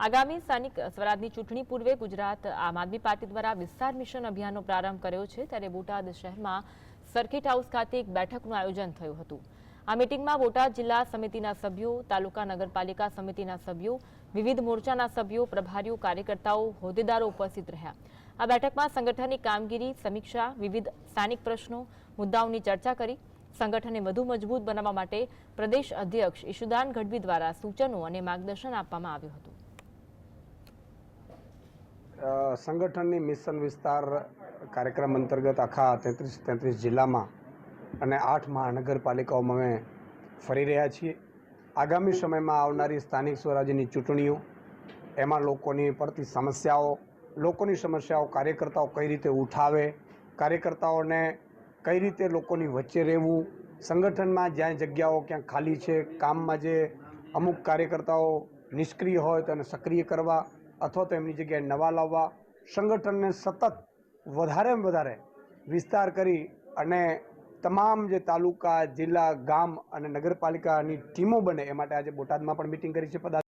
આગામી સ્થાનિક સ્વરાજની ચૂંટણી પૂર્વે ગુજરાત આમ આદમી પાર્ટી દ્વારા વિસ્તાર મિશન અભિયાનનો પ્રારંભ કર્યો છે ત્યારે બોટાદ શહેરમાં સર્કિટ હાઉસ ખાતે એક બેઠકનું આયોજન થયું હતું. આ મિટિંગમાં બોટાદ જિલ્લા સમિતિના સભ્યો, તાલુકા નગરપાલિકા સમિતિના સભ્યો, વિવિધ મોરચાના સભ્યો, પ્રભારીઓ, કાર્યકર્તાઓ, હોદ્દેદારો ઉપસ્થિત રહ્યા. આ બેઠકમાં સંગઠનની કામગીરી, સમીક્ષા, વિવિધ સ્થાનિક પ્રશ્નો, મુદ્દાઓની ચર્ચા કરી, સંગઠનને વધુ મજબૂત બનાવવા માટે પ્રદેશ અધ્યક્ષ ઈશુદાન ગઢવી દ્વારા સૂચનો અને માર્ગદર્શન આપવામાં આવ્યું હતું. સંગઠનની મિશન વિસ્તાર કાર્યક્રમ અંતર્ગત આખા તેત્રીસ તેત્રીસ જિલ્લામાં અને આઠ મહાનગરપાલિકાઓમાં અમે ફરી રહ્યા છીએ. આગામી સમયમાં આવનારી સ્થાનિક સ્વરાજ્યની ચૂંટણીઓ, એમાં લોકોની પડતી સમસ્યાઓ, લોકોની સમસ્યાઓ કાર્યકર્તાઓ કઈ રીતે ઉઠાવે, કાર્યકર્તાઓને કઈ રીતે લોકોની વચ્ચે રહેવું, સંગઠનમાં જ્યાં જગ્યાઓ ક્યાં ખાલી છે, કામમાં જે અમુક કાર્યકર્તાઓ નિષ્ક્રિય હોય તેને સક્રિય કરવા અથવા તો એમની જગ્યાએ નવા લાવવા, સંગઠનને સતત વધારેમાં વધારે વિસ્તાર કરી અને તમામ જે તાલુકા, જિલ્લા, ગામ અને નગરપાલિકાની ટીમો બને એ માટે આજે બોટાદમાં પણ મિટિંગ કરી છે